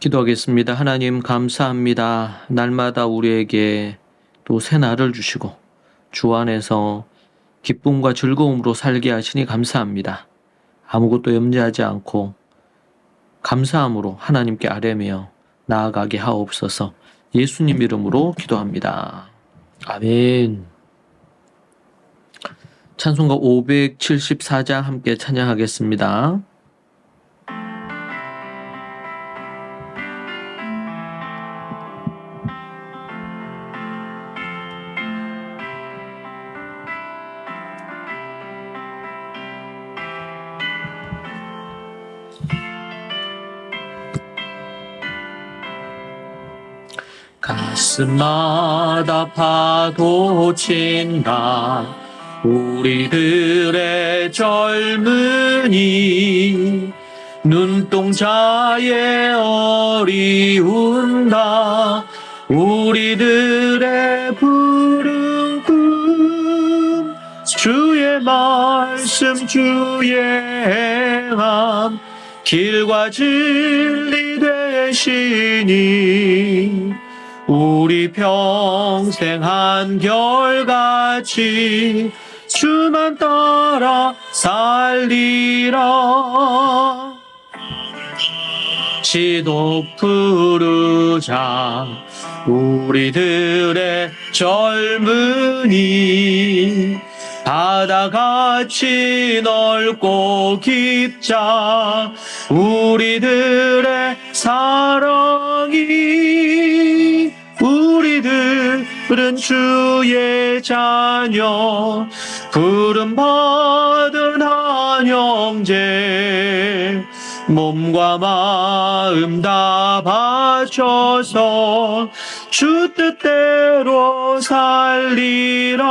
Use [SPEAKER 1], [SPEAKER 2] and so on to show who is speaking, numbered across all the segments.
[SPEAKER 1] 기도하겠습니다. 하나님 감사합니다. 날마다 우리에게 또 새 날을 주시고 주 안에서 기쁨과 즐거움으로 살게 하시니 감사합니다. 아무것도 염려하지 않고 감사함으로 하나님께 아뢰며 나아가게 하옵소서. 예수님 이름으로 기도합니다. 아멘. 찬송가 574장 함께 찬양하겠습니다. 가슴마다 파도친다. 우리들의 젊은이 눈동자에 어리운다. 우리들의 푸른 꿈 주의 말씀 주의 행함 길과 진리 되시니 우리 평생 한결같이 주만 따라 살리라. 지도 푸르자 우리들의 젊은이. 바다같이 넓고 깊자 우리들의 사랑이 우리들은 주의 자녀 부름 받은 한 형제 몸과 마음 다 바쳐서 주 뜻대로 살리라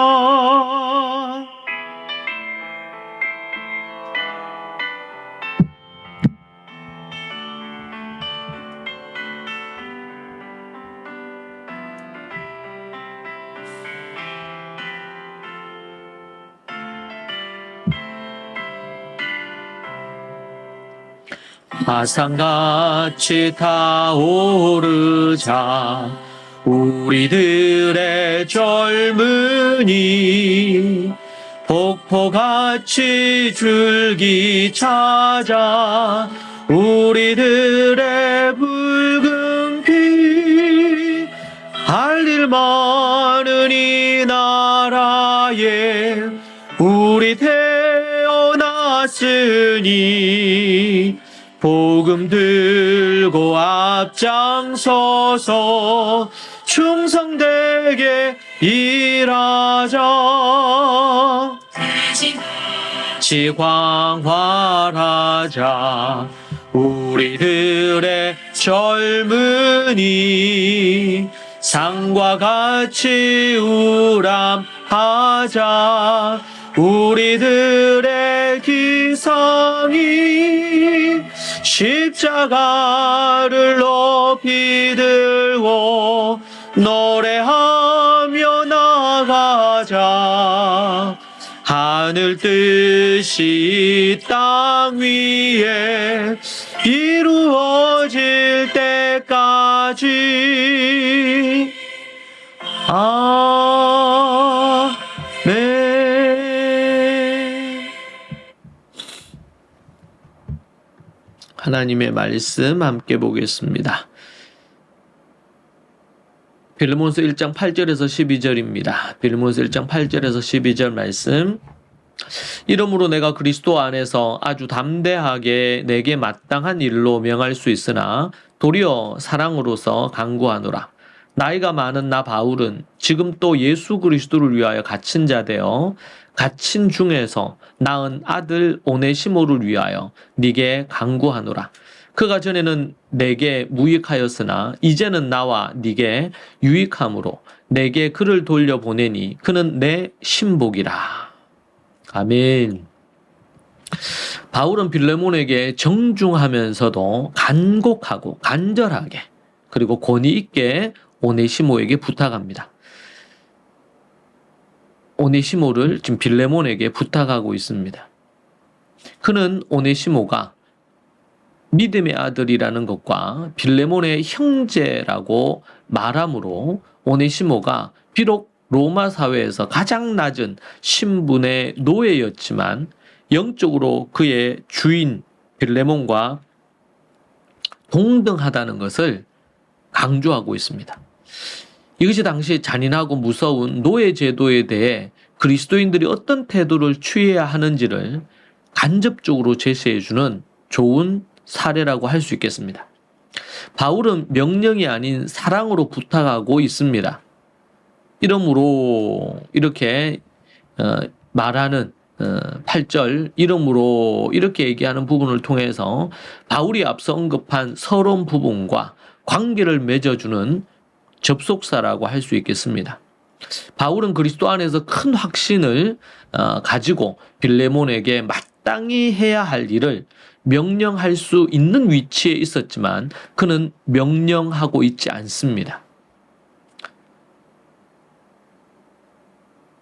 [SPEAKER 1] 바상같이 타오르자 우리들의 젊은이 폭포같이 줄기 찾아 우리들의 붉은 피 할일 많은 이 나라에 우리 태어났으니 복음 들고 앞장서서 충성되게 일하자. 지광활하자. 우리들의 젊은이 상과 같이 우람하자. 우리들의 기상이 십자가를 높이 들고 노래하며 나가자. 하늘 뜻이 땅 위에 이루어질 때까지. 아 하나님의 말씀 함께 보겠습니다. 빌모스 1장 8절에서 12절입니다. 빌모스 1장 8절에서 12절 말씀. 이러므로 내가 그리스도 안에서 아주 담대하게 내게 마땅한 일로 명할 수 있으나 도리어 사랑으로서 강구하노라. 나이가 많은 나 바울은 지금 또 예수 그리스도를 위하여 갇힌 자 되어 갇힌 중에서 낳은 아들 오네시모를 위하여 네게 강구하노라. 그가 전에는 내게 무익하였으나 이제는 나와 네게 유익함으로 내게 그를 돌려 보내니 그는 내 신복이라. 아멘. 바울은 빌레몬에게 정중하면서도 간곡하고 간절하게 그리고 권위 있게 오네시모에게 부탁합니다. 오네시모를 지금 빌레몬에게 부탁하고 있습니다. 그는 오네시모가 믿음의 아들이라는 것과 빌레몬의 형제라고 말함으로 오네시모가 비록 로마 사회에서 가장 낮은 신분의 노예였지만 영적으로 그의 주인 빌레몬과 동등하다는 것을 강조하고 있습니다. 이것이 당시 잔인하고 무서운 노예 제도에 대해 그리스도인들이 어떤 태도를 취해야 하는지를 간접적으로 제시해 주는 좋은 사례라고 할 수 있겠습니다. 바울은 명령이 아닌 사랑으로 부탁하고 있습니다. 이러므로 이렇게 어, 말하는 어, 8절 이름으로 이렇게 얘기하는 부분을 통해서 바울이 앞서 언급한 서러운 부분과 관계를 맺어주는 접속사라고 할 수 있겠습니다. 바울은 그리스도 안에서 큰 확신을 어, 가지고 빌레몬에게 마땅히 해야 할 일을 명령할 수 있는 위치에 있었지만 그는 명령하고 있지 않습니다.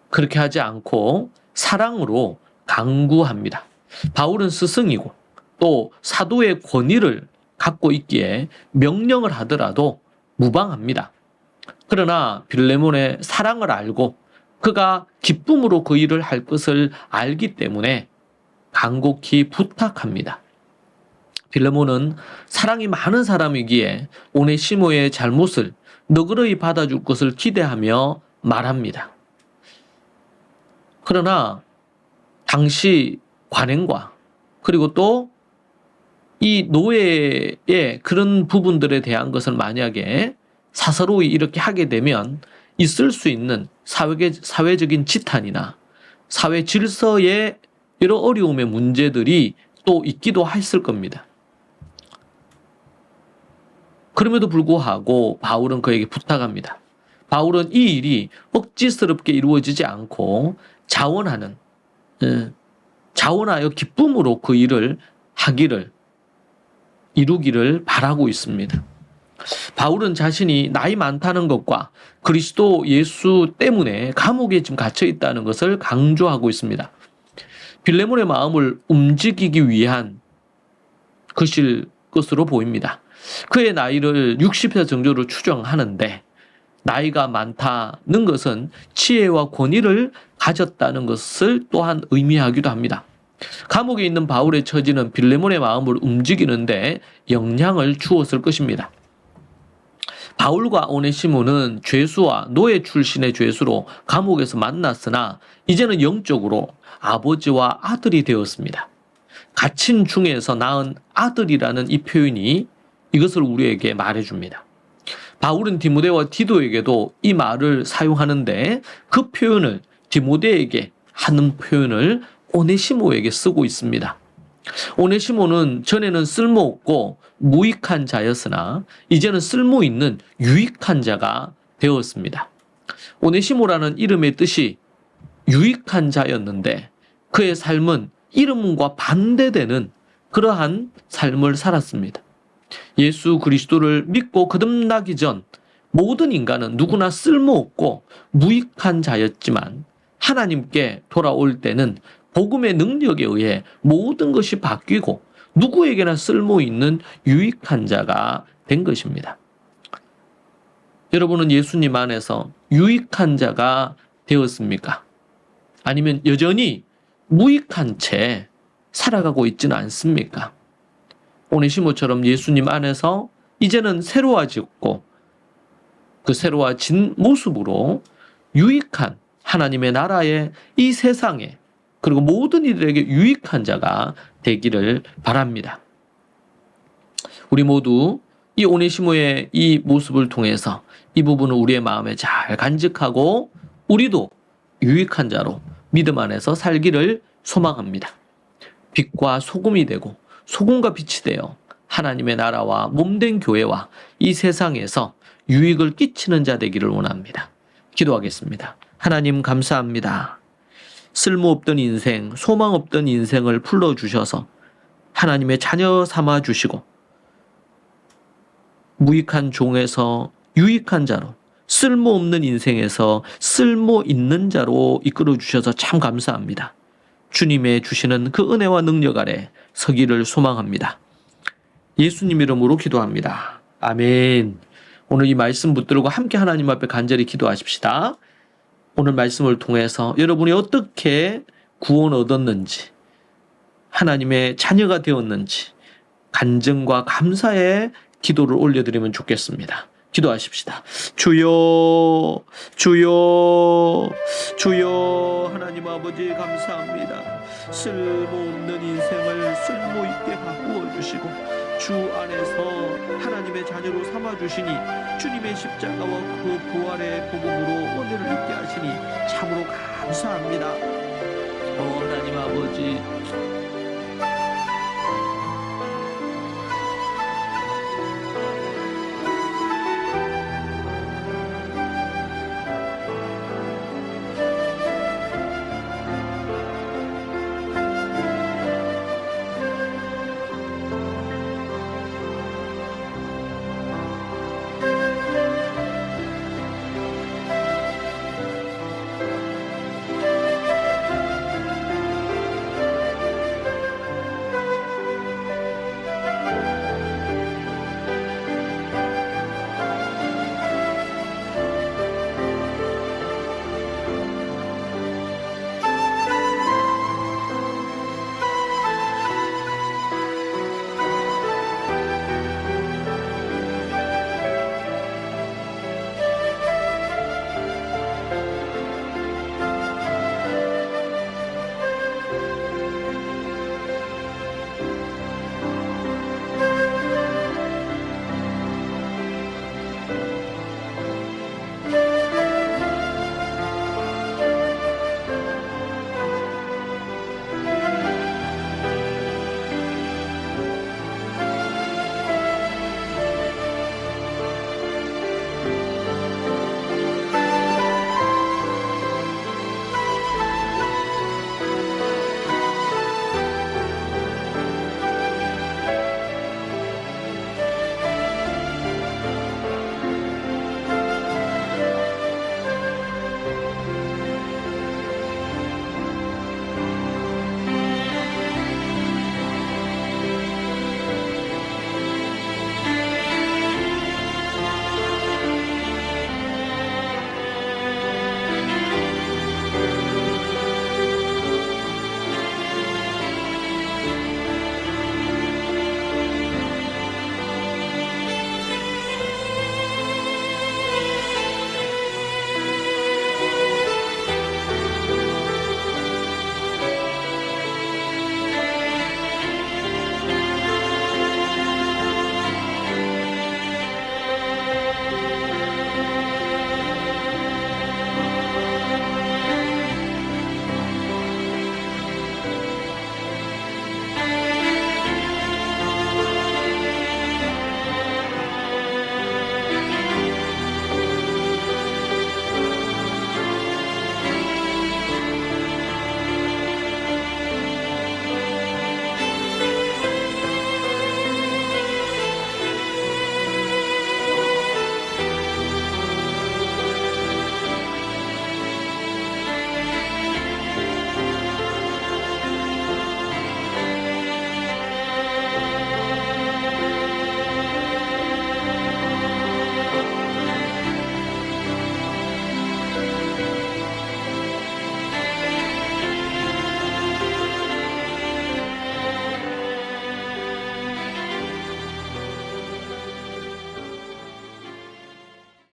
[SPEAKER 1] 그렇게 하지 않고 사랑으로 강구합니다. 바울은 스승이고 또 사도의 권위를 갖고 있기에 명령을 하더라도 무방합니다. 그러나 빌레몬의 사랑을 알고 그가 기쁨으로 그 일을 할 것을 알기 때문에 간곡히 부탁합니다. 빌레몬은 사랑이 많은 사람이기에 오네시모의 잘못을 너그러이 받아줄 것을 기대하며 말합니다. 그러나 당시 관행과 그리고 또 이 노예의 그런 부분들에 대한 것을 만약에 사서로이 이렇게 하게 되면 있을 수 있는 사회, 사회적인 지탄이나 사회 질서의 여러 어려움의 문제들이 또 있기도 했을 겁니다. 그럼에도 불구하고 바울은 그에게 부탁합니다. 바울은 이 일이 억지스럽게 이루어지지 않고 자원하는 예, 자원하여 기쁨으로 그 일을 하기를 이루기를 바라고 있습니다. 바울은 자신이 나이 많다는 것과 그리스도 예수 때문에 감옥에 지금 갇혀 있다는 것을 강조하고 있습니다. 빌레몬의 마음을 움직이기 위한 것일 것으로 보입니다. 그의 나이를 60세 정도로 추정하는데 나이가 많다는 것은 지혜와 권위를 가졌다는 것을 또한 의미하기도 합니다. 감옥에 있는 바울의 처지는 빌레몬의 마음을 움직이는데 영향을 주었을 것입니다. 바울과 오네시모는 죄수와 노예 출신의 죄수로 감옥에서 만났으나 이제는 영적으로 아버지와 아들이 되었습니다. 갇힌 중에서 낳은 아들이라는 이 표현이 이것을 우리에게 말해줍니다. 바울은 디모데와 디도에게도 이 말을 사용하는데 그 표현을 디모데에게 하는 표현을 오네시모에게 쓰고 있습니다. 오네시모는 전에는 쓸모없고 무익한 자였으나 이제는 쓸모 있는 유익한 자가 되었습니다. 오네시모라는 이름의 뜻이 유익한 자였는데 그의 삶은 이름과 반대되는 그러한 삶을 살았습니다. 예수 그리스도를 믿고 거듭나기 전 모든 인간은 누구나 쓸모없고 무익한 자였지만 하나님께 돌아올 때는 복음의 능력에 의해 모든 것이 바뀌고 누구에게나 쓸모 있는 유익한 자가 된 것입니다. 여러분은 예수님 안에서 유익한 자가 되었습니까? 아니면 여전히 무익한 채 살아가고 있지는 않습니까? 오네시모처럼 예수님 안에서 이제는 새로워졌고 그 새로워진 모습으로 유익한 하나님의 나라에 이 세상에 그리고 모든 이들에게 유익한 자가 되기를 바랍니다. 우리 모두 이 오네시모의 이 모습을 통해서 이 부분을 우리의 마음에 잘 간직하고 우리도 유익한 자로 믿음 안에서 살기를 소망합니다. 빛과 소금이 되고 소금과 빛이 되어 하나님의 나라와 몸된 교회와 이 세상에서 유익을 끼치는 자 되기를 원합니다. 기도하겠습니다. 하나님 감사합니다. 쓸모없던 인생, 소망 없던 인생을 풀어주셔서 하나님의 자녀 삼아 주시고 무익한 종에서 유익한 자로 쓸모없는 인생에서 쓸모 있는 자로 이끌어 주셔서 참 감사합니다. 주님의 주시는 그 은혜와 능력 아래 서기를 소망합니다. 예수님 이름으로 기도합니다. 아멘. 오늘 이 말씀 붙들고 함께 하나님 앞에 간절히 기도하십시다. 오늘 말씀을 통해서 여러분이 어떻게 구원 얻었는지, 하나님의 자녀가 되었는지, 간증과 감사의 기도를 올려드리면 좋겠습니다. 기도하십시다. 주여, 주여, 주여, 하나님 아버지 감사합니다. 쓸모없는 인생을 쓸모있게 바꾸어 주시고, 주 안에서 하나님의 자녀로 삼아 주시니, 주님의 십자가와 그 부활의 복음으로 은혜를 입게 하시니, 참으로 감사합니다. 어, 하나님 아버지,